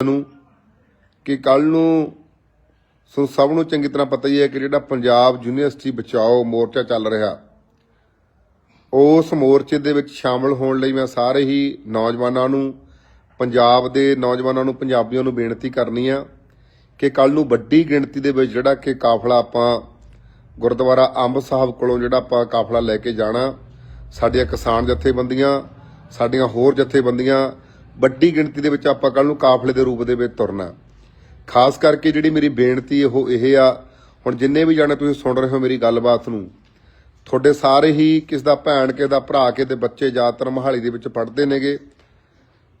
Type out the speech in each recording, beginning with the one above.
ਨੂੰ ਕਿ ਕੱਲ ਨੂੰ ਸੋ ਸਭ ਨੂੰ ਚੰਗੀ ਤਰ੍ਹਾਂ ਪਤਾ ਹੀ ਹੈ ਕਿ ਜਿਹੜਾ ਪੰਜਾਬ ਯੂਨੀਵਰਸਿਟੀ ਬਚਾਓ ਮੋਰਚਾ ਚੱਲ ਰਿਹਾ, ਉਸ ਮੋਰਚੇ ਦੇ ਵਿੱਚ ਸ਼ਾਮਲ ਹੋਣ ਲਈ ਮੈਂ ਸਾਰੇ ਹੀ ਨੌਜਵਾਨਾਂ ਨੂੰ, ਪੰਜਾਬ ਦੇ ਨੌਜਵਾਨਾਂ ਨੂੰ, ਪੰਜਾਬੀਆਂ ਨੂੰ ਬੇਨਤੀ ਕਰਨੀ ਆ ਕਿ ਕੱਲ ਨੂੰ ਵੱਡੀ ਗਿਣਤੀ ਦੇ ਵਿੱਚ ਜਿਹੜਾ ਕਿ ਕਾਫਲਾ ਆਪਾਂ ਗੁਰਦੁਆਰਾ ਅੰਬ ਸਾਹਿਬ ਕੋਲੋਂ ਜਿਹੜਾ ਆਪਾਂ ਕਾਫਲਾ ਲੈ ਕੇ ਜਾਣਾ, ਸਾਡੀਆਂ ਕਿਸਾਨ ਜਥੇਬੰਦੀਆਂ, ਸਾਡੀਆਂ ਹੋਰ ਜਥੇਬੰਦੀਆਂ ਵੱਡੀ ਗਿਣਤੀ ਦੇ ਵਿੱਚ ਆਪਾਂ ਕੱਲ ਨੂੰ ਕਾਫਲੇ ਦੇ ਰੂਪ ਦੇ ਵਿੱਚ ਤੁਰਨਾ ਖਾਸ ਕਰਕੇ ਜਿਹੜੀ ਮੇਰੀ ਬੇਨਤੀ ਉਹ ਇਹ ਆ, ਹੁਣ ਜਿੰਨੇ ਵੀ ਜਾਣੇ ਤੁਸੀਂ ਸੁਣ ਰਹੇ ਹੋ ਮੇਰੀ ਗੱਲਬਾਤ ਨੂੰ, ਤੁਹਾਡੇ ਸਾਰੇ ਹੀ ਕਿਸ ਦਾ ਭੈਣ ਕਿਸ ਦਾ ਭਰਾ ਕੇ ਦੇ ਬੱਚੇ ਜ਼ਿਆਦਾਤਰ ਮਹਾਲੀ ਦੇ ਵਿੱਚ ਪੜ੍ਹਦੇ ਨੇਗੇ।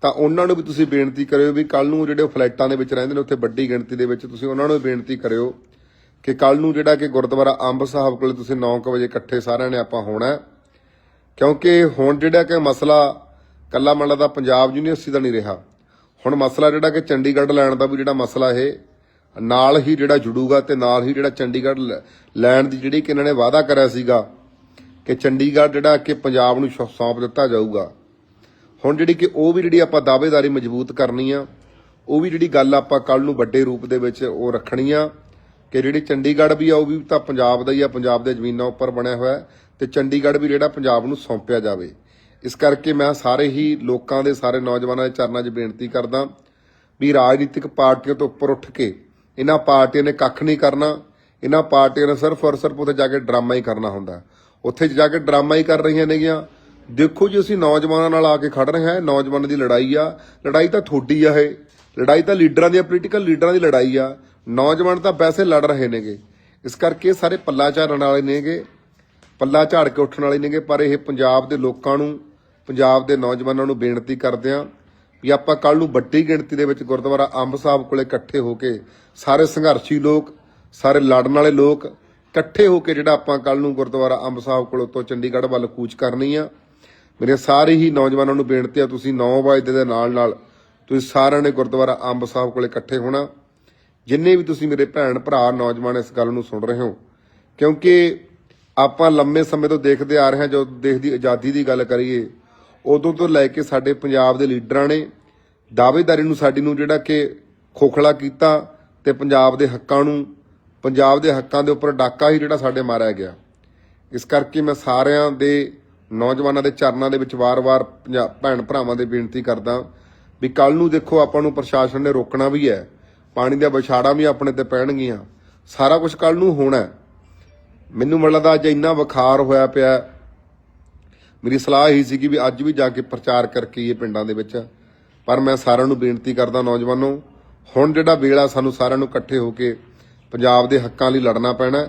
ਤਾਂ ਉਹਨਾਂ ਨੂੰ ਵੀ ਤੁਸੀਂ ਬੇਨਤੀ ਕਰਿਓ ਵੀ ਕੱਲ ਨੂੰ ਜਿਹੜੇ ਉਹ ਫਲੈਟਾਂ ਦੇ ਵਿੱਚ ਰਹਿੰਦੇ ਨੇ, ਉੱਥੇ ਵੱਡੀ ਗਿਣਤੀ ਦੇ ਵਿੱਚ ਤੁਸੀਂ ਉਹਨਾਂ ਨੂੰ ਬੇਨਤੀ ਕਰਿਓ ਕਿ ਕੱਲ ਨੂੰ ਜਿਹੜਾ ਕਿ ਗੁਰਦੁਆਰਾ ਅੰਬ ਸਾਹਿਬ ਕੋਲੇ ਤੁਸੀਂ 9:00 ਵਜੇ ਇਕੱਠੇ ਸਾਰਿਆਂ ਨੇ ਆਪਾਂ ਹੋਣਾ ਕਿਉਂਕਿ ਹੁਣ ਜਿਹੜਾ ਕਿ ਮਸਲਾ ਕੱਲਾ ਮੰਨ ਦਾ ਪੰਜਾਬ ਯੂਨੀਵਰਸਿਟੀ ਦਾ ਨਹੀਂ ਰਿਹਾ। ਹੁਣ ਮਸਲਾ ਜਿਹੜਾ ਕਿ ਚੰਡੀਗੜ੍ਹ ਲੈਣ ਦਾ ਵੀ ਜਿਹੜਾ ਮਸਲਾ ਇਹ, ਨਾਲ ਹੀ ਜਿਹੜਾ ਜੁੜੂਗਾ ਤੇ ਨਾਲ ਹੀ ਜਿਹੜਾ ਚੰਡੀਗੜ੍ਹ ਲੈ- ਲੈਣ ਦੀ ਜਿਹੜੀ ਕਿ ਇਹਨਾਂ ਨੇ ਵਾਅਦਾ ਕਰਿਆ ਸੀਗਾ ਕਿ ਚੰਡੀਗੜ੍ਹ ਜਿਹੜਾ ਕਿ ਪੰਜਾਬ ਨੂੰ ਸੌਂਪ ਦਿੱਤਾ ਜਾਊਗਾ। ਹੁਣ ਜਿਹੜੀ ਕਿ ਉਹ ਵੀ ਜਿਹੜੀ ਆਪਾਂ ਦਾਅਵੇਦਾਰੀ ਮਜ਼ਬੂਤ ਕਰਨੀ ਆ, ਉਹ ਵੀ ਜਿਹੜੀ ਗੱਲ ਆਪਾਂ ਕੱਲ ਨੂੰ ਵੱਡੇ ਰੂਪ ਦੇ ਵਿੱਚ ਉਹ ਰੱਖਣੀ ਆ ਕਿ ਜਿਹੜੀ ਚੰਡੀਗੜ੍ਹ ਵੀ ਆ, ਉਹ ਵੀ ਤਾਂ ਪੰਜਾਬ ਦਾ ਹੀ ਆ, ਪੰਜਾਬ ਦੇ ਜ਼ਮੀਨਾਂ ਉੱਪਰ ਬਣਿਆ ਹੋਇਆ ਹੈ ਤੇ ਚੰਡੀਗੜ੍ਹ ਵੀ ਜਿਹੜਾ ਪੰਜਾਬ ਨੂੰ ਸੌਂਪਿਆ ਜਾਵੇ। ਇਸ ਕਰਕੇ ਮੈਂ ਸਾਰੇ ਹੀ ਲੋਕਾਂ ਦੇ, ਸਾਰੇ ਨੌਜਵਾਨਾਂ ਦੇ ਚਰਨਾਂ 'ਚ ਬੇਨਤੀ ਕਰਦਾ ਵੀ ਰਾਜਨੀਤਿਕ ਪਾਰਟੀਆਂ ਤੋਂ ਉੱਪਰ ਉੱਠ ਕੇ ਇਹਨਾਂ ਪਾਰਟੀਆਂ ਨੇ ਕੱਖ ਨਹੀਂ ਕਰਨਾ, ਇਹਨਾਂ ਪਾਰਟੀਆਂ ਨੇ ਸਿਰਫ ਔਰ ਸਿਰਫ ਉੱਥੇ ਜਾ ਕੇ ਡਰਾਮਾ ਹੀ ਕਰਨਾ ਹੁੰਦਾ। ਉੱਥੇ ਜਾ ਕੇ ਡਰਾਮਾ ਹੀ ਕਰ ਰਹੀਆਂ ਨੇਗੀਆਂ। ਦੇਖੋ ਜੀ, ਅਸੀਂ ਨੌਜਵਾਨਾਂ ਨਾਲ ਆ ਕੇ ਖੜ ਰਹੇ ਹਾਂ ਨੌਜਵਾਨਾਂ ਦੀ ਲੜਾਈ ਆ। ਲੜਾਈ ਤਾਂ ਥੋੜੀ ਆ ਇਹ। ਲੜਾਈ ਤਾਂ ਲੀਡਰਾਂ ਦੀ ਪੋਲੀਟੀਕਲ ਲੀਡਰਾਂ ਦੀ ਲੜਾਈ ਆ। ਨੌਜਵਾਨ ਤਾਂ ਵੈਸੇ ਲੜ ਰਹੇ ਨੇਗੇ। ਇਸ ਕਰਕੇ ਇਹ ਸਾਰੇ ਪੱਲਾ ਝਾੜਨ ਵਾਲੇ ਨੇਗੇ, ਪੱਲਾ ਝਾੜ ਕੇ ਉੱਠਣ ਵਾਲੇ ਨੇਗੇ, ਪਰ ਇਹ ਪੰਜਾਬ ਦੇ ਲੋਕਾਂ ਨੂੰ ਪੰਜਾਬ ਦੇ ਨੌਜਵਾਨਾਂ ਨੂੰ ਬੇਨਤੀ ਕਰਦੇ ਆ ਵੀ ਆਪਾਂ ਕੱਲ ਨੂੰ ਵੱਡੀ ਗਿਣਤੀ ਦੇ ਵਿੱਚ ਗੁਰਦੁਆਰਾ ਅੰਬ ਸਾਹਿਬ ਕੋਲੇ ਇਕੱਠੇ ਹੋ ਕੇ ਸਾਰੇ ਸੰਘਰਸ਼ੀ ਲੋਕ, ਸਾਰੇ ਲੜਨ ਵਾਲੇ ਲੋਕ ਇਕੱਠੇ ਹੋ ਕੇ ਜਿਹੜਾ ਆਪਾਂ ਕੱਲ ਨੂੰ ਗੁਰਦੁਆਰਾ ਅੰਬ ਸਾਹਿਬ ਕੋਲੋਂ ਤੋਂ ਚੰਡੀਗੜ੍ਹ ਵੱਲ ਕੂਚ ਕਰਨੀ ਆ। ਮੇਰੇ ਸਾਰੇ ਹੀ ਨੌਜਵਾਨਾਂ ਨੂੰ ਬੇਨਤੀ ਆ, ਤੁਸੀਂ 9 ਵਜੇ ਦੇ ਨਾਲ ਨਾਲ ਤੁਸੀਂ ਸਾਰਿਆਂ ਨੇ ਗੁਰਦੁਆਰਾ ਅੰਬ ਸਾਹਿਬ ਕੋਲੇ ਇਕੱਠੇ ਹੋਣਾ। ਜਿੰਨੇ ਵੀ ਤੁਸੀਂ ਮੇਰੇ ਭੈਣ ਭਰਾ, ਨੌਜਵਾਨ ਇਸ ਗੱਲ ਨੂੰ ਸੁਣ ਰਹੇ ਹੋ, ਕਿਉਂਕਿ ਆਪਾਂ ਲੰਮੇ ਸਮੇਂ ਤੋਂ ਦੇਖਦੇ ਆ ਰਹੇ ਹਾਂ, ਜਦੋਂ ਦੇਸ਼ ਦੀ ਆਜ਼ਾਦੀ ਦੀ ਗੱਲ ਕਰੀਏ ਉਦੋਂ ਤੋਂ ਲੈ ਕੇ ਸਾਡੇ ਪੰਜਾਬ ਦੇ ਲੀਡਰਾਂ ਨੇ ਦਾਅਵੇਦਾਰੀ ਨੂੰ ਸਾਡੀ ਨੂੰ ਜਿਹੜਾ ਕਿ ਖੋਖਲਾ ਕੀਤਾ ਤੇ ਪੰਜਾਬ ਦੇ ਹੱਕਾਂ ਨੂੰ, ਪੰਜਾਬ ਦੇ ਹੱਕਾਂ ਦੇ ਉੱਪਰ ਡਾਕਾ ਹੀ ਜਿਹੜਾ ਸਾਡੇ ਮਾਰਿਆ ਗਿਆ ਇਸ ਕਰਕੇ ਮੈਂ ਸਾਰਿਆਂ ਦੇ ਨੌਜਵਾਨਾਂ ਦੇ ਚਰਨਾਂ ਦੇ ਵਿੱਚ ਵਾਰ-ਵਾਰ ਪੰਜਾ- ਭੈਣ ਭਰਾਵਾਂ ਦੇ ਬੇਨਤੀ ਕਰਦਾ ਵੀ ਕੱਲ ਨੂੰ ਦੇਖੋ ਆਪਾਂ ਨੂੰ ਪ੍ਰਸ਼ਾਸਨ ਨੇ ਰੋਕਣਾ ਵੀ ਹੈ, ਪਾਣੀ ਦੀਆਂ ਵਿਛਾੜਾਂ ਵੀ ਆਪਣੇ ਤੇ ਪੈਣਗੀਆਂ ਸਾਰਾ ਕੁਝ ਕੱਲ ਨੂੰ ਹੋਣਾ ਹੈ। ਮੈਨੂੰ ਲੱਗਦਾ ਅੱਜ ਇੰਨਾ ਵਿਖਾਰ ਹੋਇਆ ਪਿਆ ਮੇਰੀ ਸਲਾਹ ਇਹੀ ਸੀ ਕਿ ਵੀ ਅੱਜ ਵੀ ਜਾ ਕੇ ਪ੍ਰਚਾਰ ਕਰਕੇ ਇਹ ਪਿੰਡਾਂ ਦੇ ਵਿੱਚ। ਪਰ ਮੈਂ ਸਾਰਿਆਂ ਨੂੰ ਬੇਨਤੀ ਕਰਦਾ ਨੌਜਵਾਨੋ, ਹੁਣ ਜਿਹੜਾ ਵੇਲਾ ਸਾਨੂੰ ਸਾਰਿਆਂ ਨੂੰ ਇਕੱਠੇ ਹੋ ਕੇ ਪੰਜਾਬ ਦੇ ਹੱਕਾਂ ਲਈ ਲੜਨਾ ਪੈਣਾ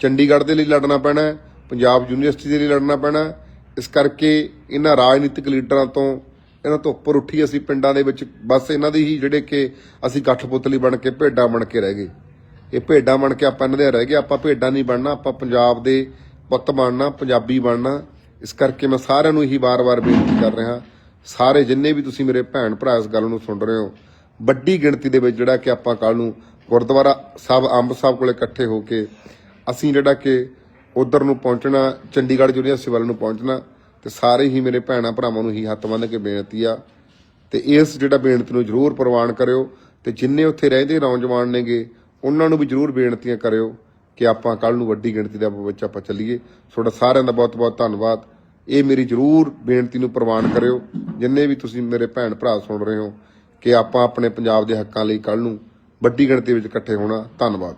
ਚੰਡੀਗੜ੍ਹ ਦੇ ਲਈ ਲੜਨਾ ਪੈਣਾ ਪੰਜਾਬ ਯੂਨੀਵਰਸਿਟੀ ਦੇ ਲਈ ਲੜਨਾ ਪੈਣਾ ਇਸ ਕਰਕੇ ਇਹਨਾਂ ਰਾਜਨੀਤਿਕ ਲੀਡਰਾਂ ਤੋਂ, ਇਹਨਾਂ ਤੋਂ ਉੱਪਰ ਉੱਠੀ ਅਸੀਂ ਪਿੰਡਾਂ ਦੇ ਵਿੱਚ, ਬਸ ਇਹਨਾਂ ਦੇ ਹੀ ਜਿਹੜੇ ਕਿ ਅਸੀਂ ਗੱਠਪੁਤਲੀ ਬਣ ਕੇ ਭੇਡਾਂ ਬਣ ਕੇ ਰਹਿ ਗਏ। ਇਹ ਭੇਡਾਂ ਬਣ ਕੇ ਆਪਾਂ ਇਹਨਾਂ ਦੇ ਰਹਿ ਗਏ, ਆਪਾਂ ਭੇਡਾਂ ਨਹੀਂ ਬਣਨਾ, ਆਪਾਂ ਪੰਜਾਬ ਦੇ ਪੁੱਤ ਬਣਨਾ, ਪੰਜਾਬੀ ਬਣਨਾ। ਇਸ ਕਰਕੇ ਮੈਂ ਸਾਰਿਆਂ ਨੂੰ ਹੀ ਵਾਰ-ਵਾਰ ਬੇਨਤੀ ਕਰ ਰਿਹਾ, ਸਾਰੇ ਜਿੰਨੇ ਵੀ ਤੁਸੀਂ ਮੇਰੇ ਭੈਣ ਭਰਾ ਇਸ ਗੱਲ ਨੂੰ ਸੁਣ ਰਹੇ ਹੋ, ਵੱਡੀ ਗਿਣਤੀ ਦੇ ਵਿੱਚ ਜਿਹੜਾ ਕਿ ਆਪਾਂ ਕੱਲ ਨੂੰ ਗੁਰਦੁਆਰਾ ਸਾਹਿਬ, ਅੰਬ ਸਾਹਿਬ ਕੋਲੇ ਇਕੱਠੇ ਹੋ ਕੇ ਅਸੀਂ ਜਿਹੜਾ ਕਿ ਉਧਰ ਨੂੰ ਪਹੁੰਚਣਾ, ਚੰਡੀਗੜ੍ਹ ਯੂਨੀਵਰਸਿਟੀ ਵੱਲ ਨੂੰ ਪਹੁੰਚਣਾ ਤੇ ਸਾਰੇ ਹੀ ਮੇਰੇ ਭੈਣਾਂ ਭਰਾਵਾਂ ਨੂੰ ਹੀ ਹੱਥ ਬੰਨ੍ਹ ਕੇ ਬੇਨਤੀ ਆ ਤੇ ਇਸ ਜਿਹੜਾ ਬੇਨਤੀ ਨੂੰ ਜ਼ਰੂਰ ਪ੍ਰਵਾਨ ਕਰਿਓ ਤੇ ਜਿੰਨੇ ਉੱਥੇ ਰਹਿੰਦੇ ਨੌਜਵਾਨ ਨੇਗੇ, ਉਹਨਾਂ ਨੂੰ ਵੀ ਜ਼ਰੂਰ ਬੇਨਤੀਆਂ ਕਰਿਓ ਕਿ ਆਪਾਂ ਕੱਲ ਨੂੰ ਵੱਡੀ ਗਿਣਤੀ ਦੇ ਵਿੱਚ ਆਪਾਂ ਚੱਲੀਏ। ਤੁਹਾਡਾ ਸਾਰਿਆਂ ਦਾ ਬਹੁਤ ਬਹੁਤ ਧੰਨਵਾਦ। ਇਹ ਮੇਰੀ ਜ਼ਰੂਰ ਬੇਨਤੀ ਨੂੰ ਪ੍ਰਵਾਨ ਕਰਿਓ। ਜਿੰਨੇ ਵੀ ਤੁਸੀਂ ਮੇਰੇ ਭੈਣ ਭਰਾ ਸੁਣ ਰਹੇ ਹੋ ਕਿ ਆਪਾਂ ਆਪਣੇ ਪੰਜਾਬ ਦੇ ਹੱਕਾਂ ਲਈ ਕੱਲ ਨੂੰ ਵੱਡੀ ਗਿਣਤੀ ਵਿੱਚ ਇਕੱਠੇ ਹੋਣਾ, ਧੰਨਵਾਦ।